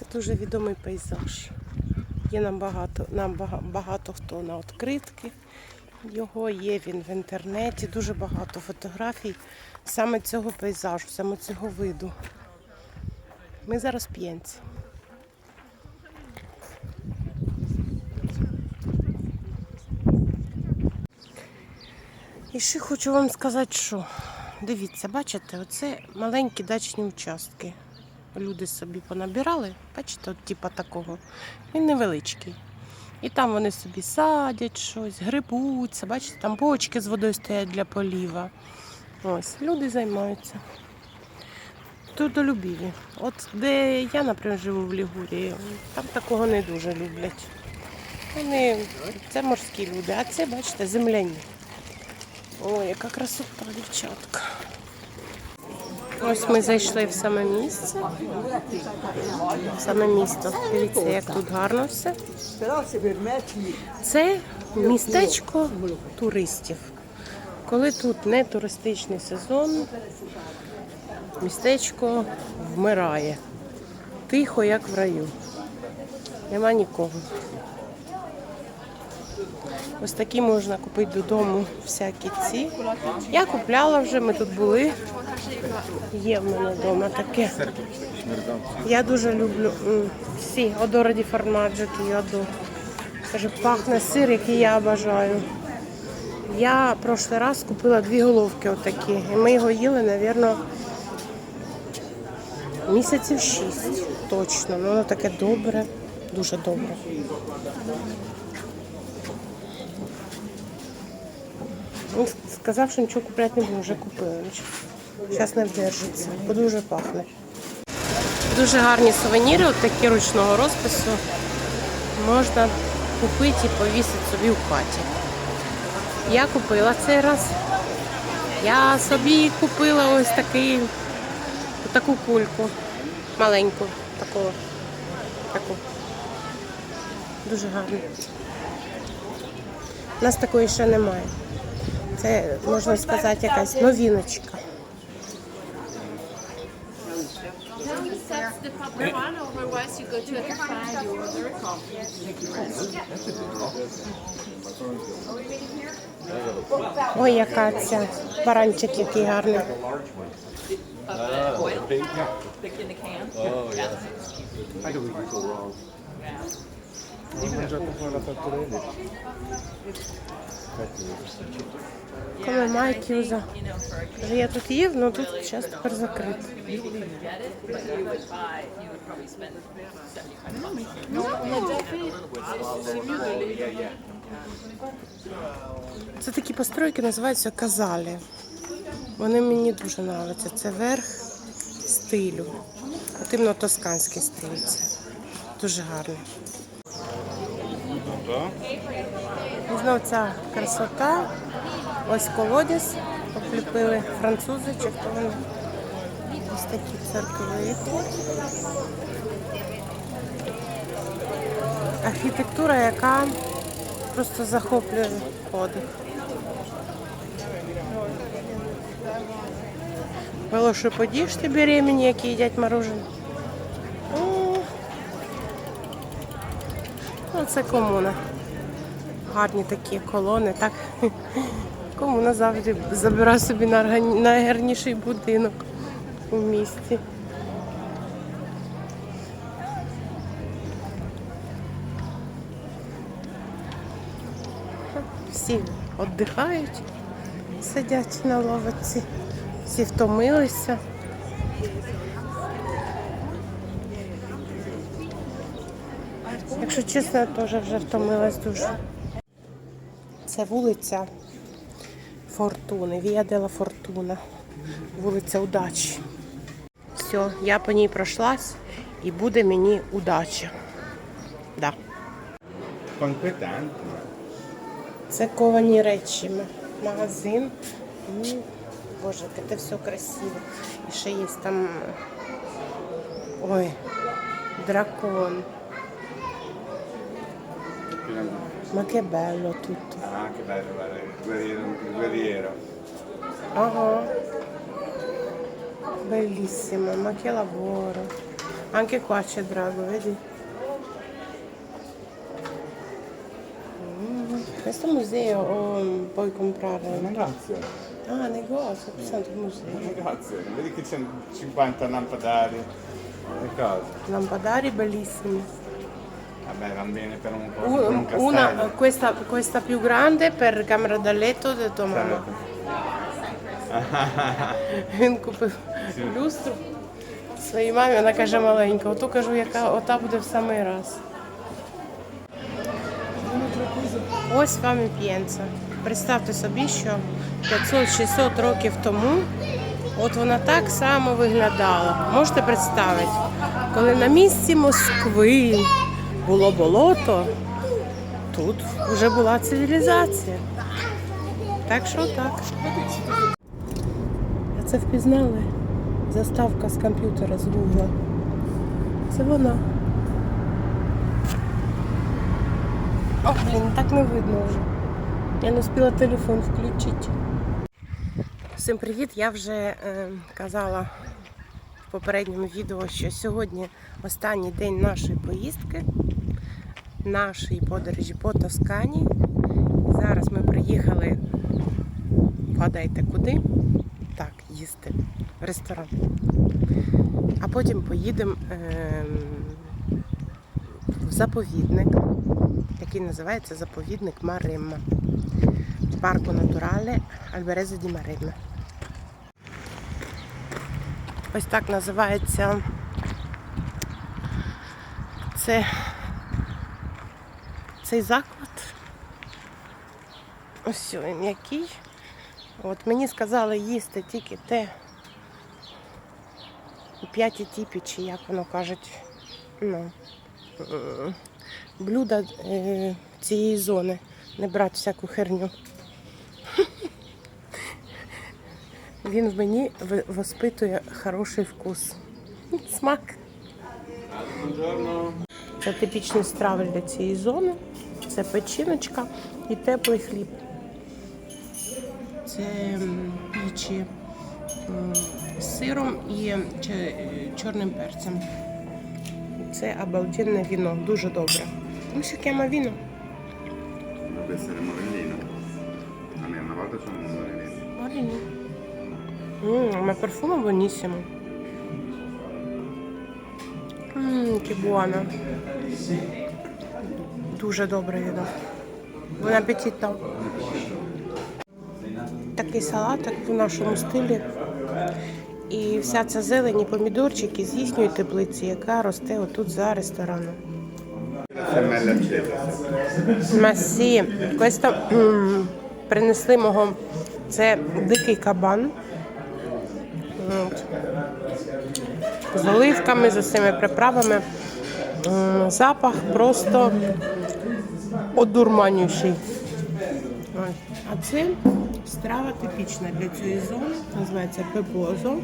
Це дуже відомий пейзаж. Є нам багато, нам бага- багато хто на відкритки. Його є він в інтернеті, дуже багато фотографій саме цього пейзажу, саме цього виду. Ми зараз п'єнці. І ще хочу вам сказати, що дивіться, бачите, оце маленькі дачні участки. Люди собі понабирали, бачите, от типа такого. Він невеличкий. І там вони собі садять щось, грибуться, бачите, там бочки з водою стоять для поліва. Ось, люди займаються. Трудолюбіві. От де я, наприклад, живу в Лігурії, там такого не дуже люблять. Вони, це морські люди, а це, бачите, земляні. Ой, яка красота, дівчатка. Ось ми зайшли в саме місце. В саме місто. Дивіться, як тут гарно все. Це містечко туристів. Коли тут не туристичний сезон, містечко вмирає. Тихо, як в раю. Нема нікого. Ось такі можна купити додому всякі ці. Я купляла вже, ми тут були. Є в мене вдома таке. Я дуже люблю всі одора ді формаджо. Каже, пахне сир, який я бажаю. Я прошлий раз купила дві головки отакі. І ми його їли, мабуть, місяців шість точно. Ну, воно таке добре, дуже добре. Він сказав, що нічого купляти не буде, вже купила. Зараз не вдержиться, бо дуже пахне. Дуже гарні сувеніри, от такі ручного розпису. Можна купити і повісити собі в хаті. Я купила цей раз. Я собі купила ось такий, таку кульку. Маленьку, таку. таку. Дуже гарно. У нас такої ще немає. Це, можна сказати, якась новіночка. the proper one, otherwise you go to a cafe, you order. Ой, яка ця баранчик який гарний. Come Mai chiusa? Каже, Я тут їв, але тут зараз тепер закрито. Це такі постройки називаються казалі. Вони мені дуже подобаються. Це верх стилю. От іменно тосканський стиль. Це дуже гарний. І знову ця красота. Ось колодязь обліпили французи чи хто вони. Ось такі церкви. Архітектура, яка просто захоплює подих. Велошипедисти беременні, які їдять мороженое. Ну, це комуна. Гарні такі колони, так. Комуна завжди забирає собі найгарніший будинок у місті. Всі віддихають, сидять на лавиці, всі втомилися. Якщо чесно, я теж вже втомилась дуже. Це вулиця Фортуни, Вія Дела Фортуна. Вулиця удачі. Все, я по ній пройшлась і буде мені удача. Да. Competente. Це ковані речі. Магазин. Боже, яке це все красиво. І ще є там. Ой, дракон. Ma che bello tutto. Ah, che bello, guarda, il guerriero. Guerriero. Uh-huh. Bellissimo, ma che lavoro. Anche qua c'è Drago, vedi? Mm, questo museo oh, puoi comprare? Grazie. Ah, negozio, pensando al museo. Grazie, vedi che c'è 50 lampadari. Lampadari bellissimi. Vabbè, van bene per un po'. Per un castello. Una, questa, questa più grande per camera da letto di tua mamma. Він купив люстру своїй мамі, вона каже маленька. Ото кажу, яка ота буде в самий раз. Ось вам і п'єнца. Представте собі, що 500-600 років тому от вона так само виглядала. Можете представити, коли на місці Москви було болото, тут вже була цивілізація. Так що так. А це впізнали? Заставка з комп'ютера з Гугла. Це вона. О, блін, так не видно вже. Я не встигла телефон включити. Всім привіт! Я вже е, казала в попередньому відео, що сьогодні останній день нашої поїздки, нашої подорожі по Тоскані. Зараз ми приїхали, вгадайте куди? Так, їсти в ресторан. А потім поїдемо ем, в заповідник, який називається заповідник Маримма. Парку натурале Альбереза ді Маримма. Ось так називається це, цей заклад. Ось він який. От мені сказали їсти тільки те у п'ятій типі, чи як воно кажуть, ну, блюда е, цієї зони. Не брати всяку херню. Він в мені воспитує хороший вкус. Смак. Це типічні страви для цієї зони. Це печіночка і теплий хліб. Це пічі з сиром і чорним перцем. Це обалденне віно, дуже добре. Тому що chiama віно. Dovrebbe essere morellino. A Дуже добре віно. Buon appetito. Такий салатик в нашому стилі. І вся ця зелень і помідорчики з їхньої теплиці, яка росте отут за рестораном. Масі, questo принесли мого. Це дикий кабан. З оливками, з усіми приправами. Запах просто одурманюючий. А це страва типічна для цієї зони. Називається пепозо.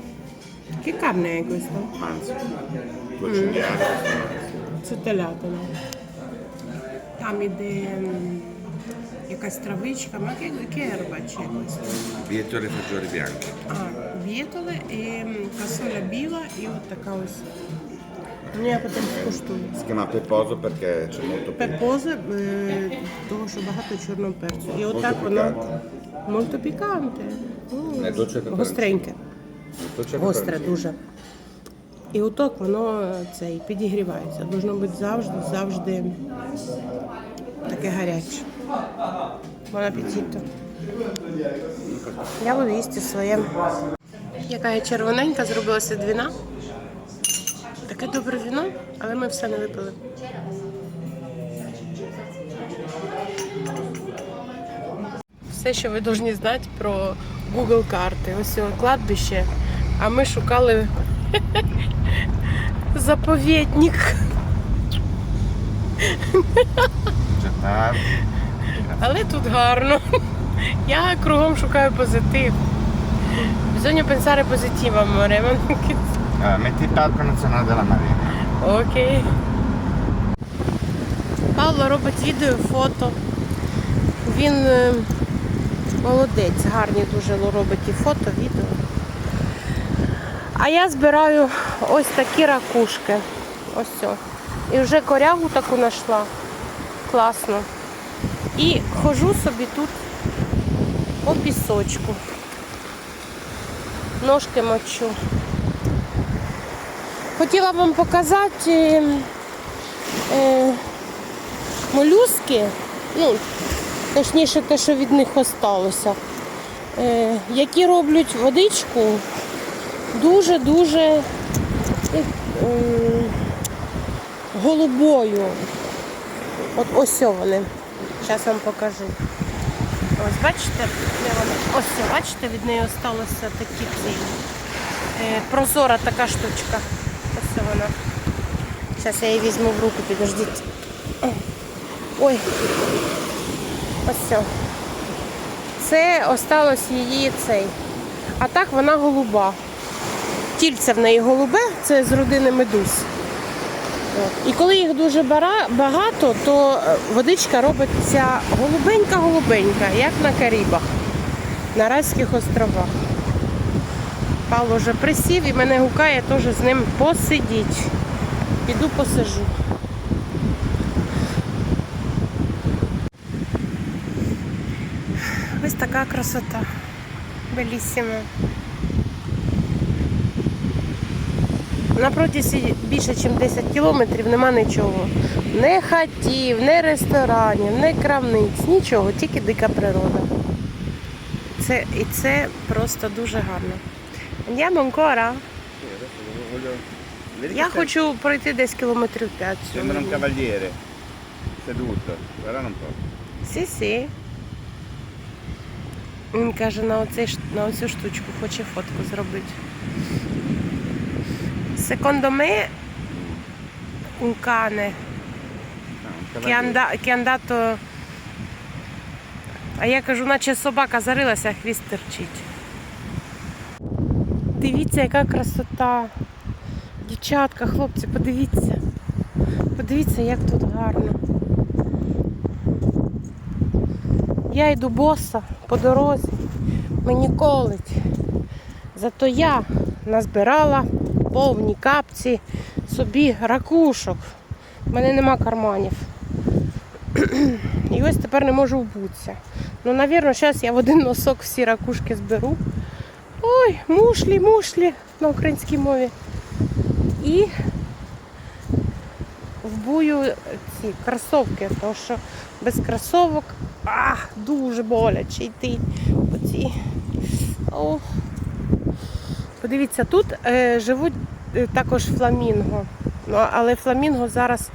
Che carne è questo? Це телятина. Там іде якась травичка, ma che, che erba c'è questo? Bietole e fagioli bianchi. А, бієтоле і касоля біла і от така ось. Я потім скуштую. Si chiama peposo perché c'è molto pepe. Пепозе, е, того, що багато чорного перцю. І отак воно picante. мольто піканте. М, Не дуже пікантне. Гостреньке, Poi c'è гостре дуже. І отак воно е, цей підігрівається. Должно бути завжди, завжди таке гаряче. Бон апетиту. Я буду їсти своє. Яка я червоненька, зробилася двіна. Таке добре віно, але ми все не випили. Все, що ви повинні знати про Google карти. Ось о, кладбище. А ми шукали заповідник. Але тут гарно. Я кругом шукаю позитив. Bisogna pensare positivo, amore. Allora, metti il Parco Nazionale della Marina. Окей. Павло робить відео, фото. Він е, молодець, гарні дуже робить і фото, відео. А я збираю ось такі ракушки. Ось все. І вже корягу таку знайшла. Класно. І хожу собі тут по пісочку. Ножки мочу. Хотіла вам показати е, е, молюски, ну, точніше те, що від них осталося, е, які роблять водичку дуже-дуже е, м, голубою. От ось вони. Зараз вам покажу. Ось бачите? Ось бачите, від неї осталося такі ці. Е, прозора така штучка. Ось вона. Зараз я її візьму в руку, підождіть. Ой. Ось це. Це осталось її цей. А так вона голуба. Тільце в неї голубе, це з родини медуз. І коли їх дуже багато, то е, водичка робиться голубенька-голубенька, як на Карібах, на Райських островах. Павло вже присів і мене гукає теж з ним посидіть. Піду посижу. Ось така красота. Белісіма. На протязі більше, ніж 10 кілометрів нема нічого. Не хатів, не ресторанів, не крамниць, нічого, тільки дика природа. Це, і це просто дуже гарно. Andiamo ancora? Я хочу пройти десь кілометрів 5 Sembra un cavaliere seduto, guarda un po'. Сі сі. Він каже, на, оцей, ш- на оцю штучку хоче фотку зробити. Secondo me un cane Ah, un che cavaliere. anda- che è andato. А я кажу, наче собака зарилася, хвіст терчить. Дивіться, яка красота. Дівчатка, хлопці, подивіться. Подивіться, як тут гарно. Я йду боса по дорозі, мені колить. Зато я назбирала повні капці собі ракушок. У мене нема карманів. І ось тепер не можу вбутися. Ну, навірно, зараз я в один носок всі ракушки зберу. Ой, мушлі, мушлі на українській мові. І вбую ці кросовки, тому що без кросовок а, дуже боляче йти. Оці. О. Подивіться, тут е, живуть е, також фламінго. Ну, але фламінго зараз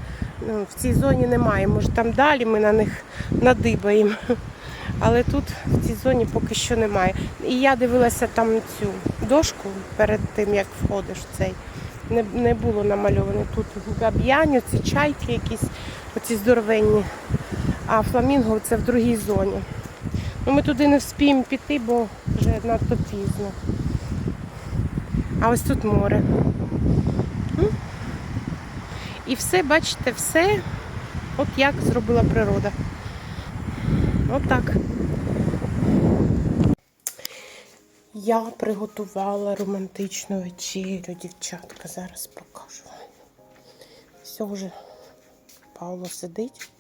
ну, в цій зоні немає. Може там далі ми на них надибаємо. Але тут в цій зоні поки що немає. І я дивилася там цю дошку перед тим, як входиш в цей. Не, не було намальовано тут габ'яні, ці чайки якісь, оці здоровенні. А фламінго це в другій зоні. Ну, ми туди не вспіємо піти, бо вже надто пізно. А ось тут море. І все, бачите, все, от як зробила природа. Отак. Я приготувала романтичну вечерю, дівчатка. Зараз покажу вам. Все вже Павло сидить.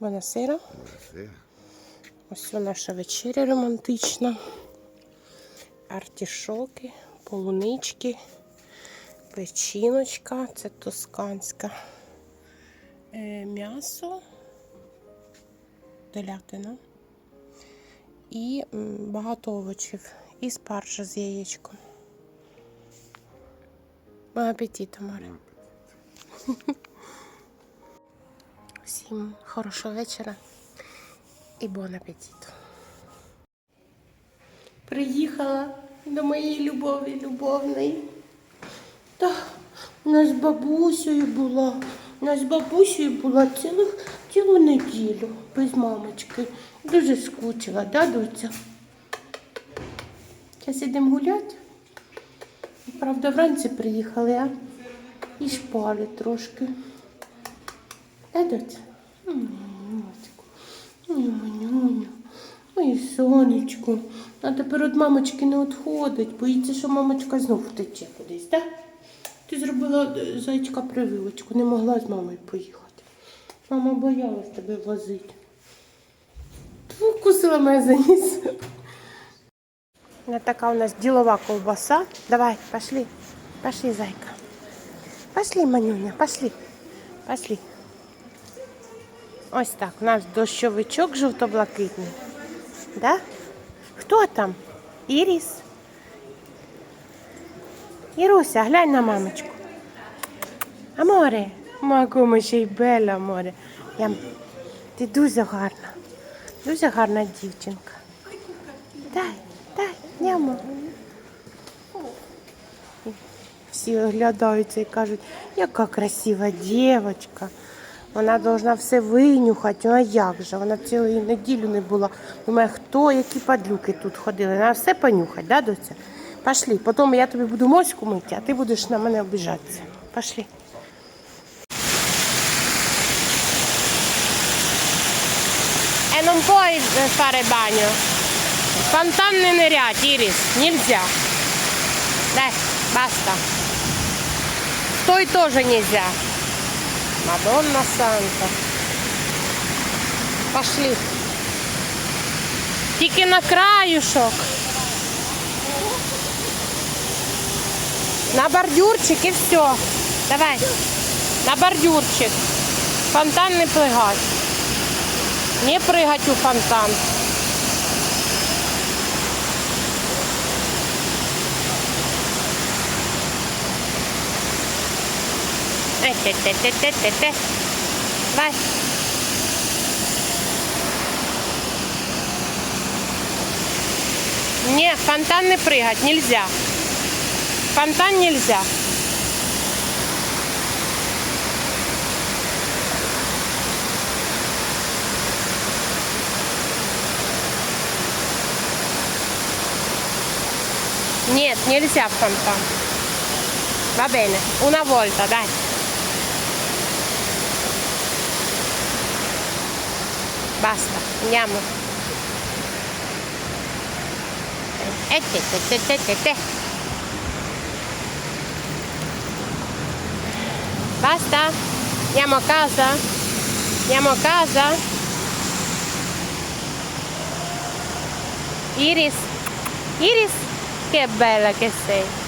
У мене сира. Buonasera. Ось наша вечеря романтична. Артішоки, полунички, печіночка, це тосканська. Е, м'ясо, телятина і багато овочів. І спаржа з яєчком. Бон апетиту, Маре. Всім хорошого вечора і бон апетиту. Приїхала до моєї любові любовної. Та у нас з бабусею була. У нас з бабусею була цілу, цілу неділю без мамочки. Дуже скучила, да, доця? Зараз йдемо гуляти. Правда, вранці приїхали, а і шпали трошки. Да, доця? М, Матько. Ой, сонечко. А тепер від мамочки не відходить. Боїться, що мамочка знов втече кудись, так? Ти зробила е, зайчка прививочку, не могла з мамою поїхати. Мама боялась тебе возити. Тьфу, Вкусила мене за ніс. Така у нас ділова ковбаса. Давай, пошли. Пошли, зайка. Пошли, манюня, пошли. Пошли. Ось так, у нас дощовичок жовто-блакитний. Да? Хто там? Іріс? Іруся, глянь на мамочку. Аморе, моя ще й белла, аморе. Я... Ти дуже гарна. Дуже гарна дівчинка. Дай, дай, нямо. Всі оглядаються і кажуть, яка красива дівчинка. Вона повинна все винюхати. Ну а як же? Вона цілу неділю не була. Думає, хто, які падлюки тут ходили. Вона все понюхать, да, доця? Пошли. Потім я тобі буду моську мити, а ти будеш на мене обіжатися. Пошли. E non puoi fare bagno. Не нырять, Ирис. Нельзя. Дай, баста. Стой тоже нельзя. Мадонна Санта. Пошли. Тільки на краюшок. На бордюрчик і все. Давай. На бордюрчик. Фонтан не плигать. Не прыгать у фонтан. Давай. Не, фонтан не прыгать нельзя. Фонтан нельзя. Нет, нельзя в фонтан. Va bene, una volta, dai. Basta, andiamo. E te, te, te, te, te, te. Basta? Andiamo a casa? Andiamo a casa? Iris? Iris? Che bella che sei.